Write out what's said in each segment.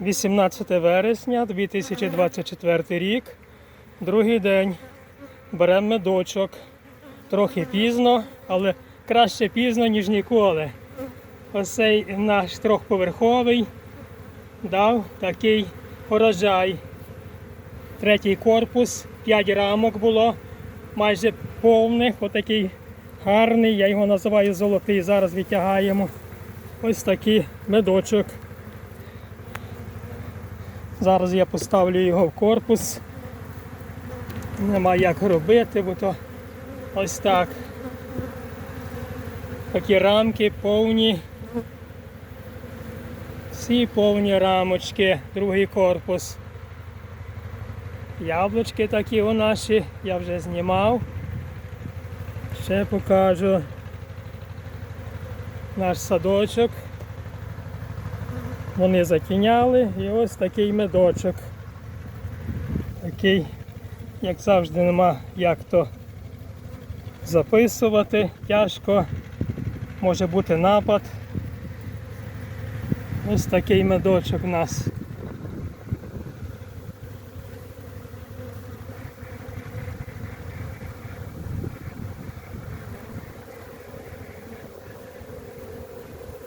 18 вересня 2024 рік. Другий день. Беремо медочок. Трохи пізно, але краще пізно, ніж ніколи. Ось цей наш трьохповерховий дав такий урожай. Третій корпус, 5 рамок було, майже повних, отакий гарний, я його називаю золотий. Зараз витягаємо. Ось такий медочок. Зараз я поставлю його в корпус. Нема як робити, бо то ось так. Такі рамки повні. Всі повні рамочки, другий корпус. Яблучки такі у наші, я вже знімав. Ще покажу наш садочок. Вони затіняли і ось такий медочок. Такий, як завжди, нема як то записувати, тяжко, може бути напад. Ось такий медочок у нас.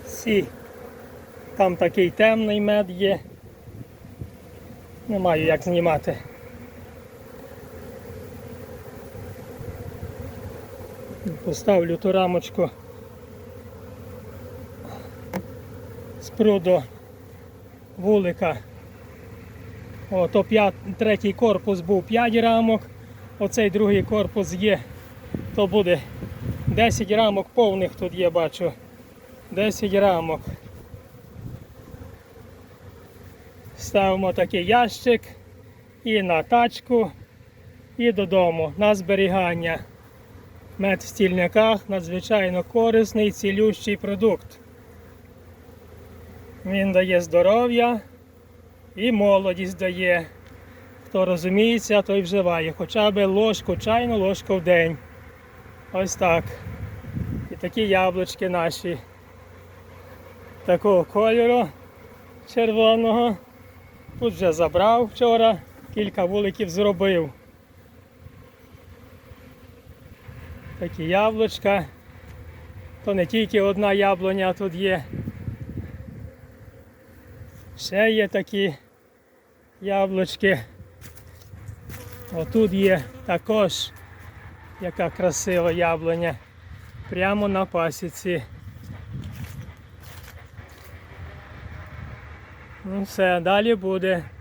Всі. Там такий темний мед є. Не маю як знімати. Поставлю ту рамочку з пруду вулика. О, то п'ят, третій корпус був 5 рамок, оцей другий корпус є, то буде 10 рамок повних тут є, бачу. 10 рамок. Ставимо такий ящик і на тачку, і додому на зберігання. Мед в стільниках надзвичайно корисний, цілющий продукт. Він дає здоров'я і молодість дає. Хто розуміється, той вживає. Хоча б ложку, чайну ложку в день. Ось так. І такі яблучки наші. Такого кольору червоного. Тут вже забрав вчора, кілька вуликів зробив. Такі яблучка. То не тільки одна яблуня тут є. Ще є такі яблучки. Отут є також яка красива яблуня. Прямо на пасіці. Não sei, dali poder. É.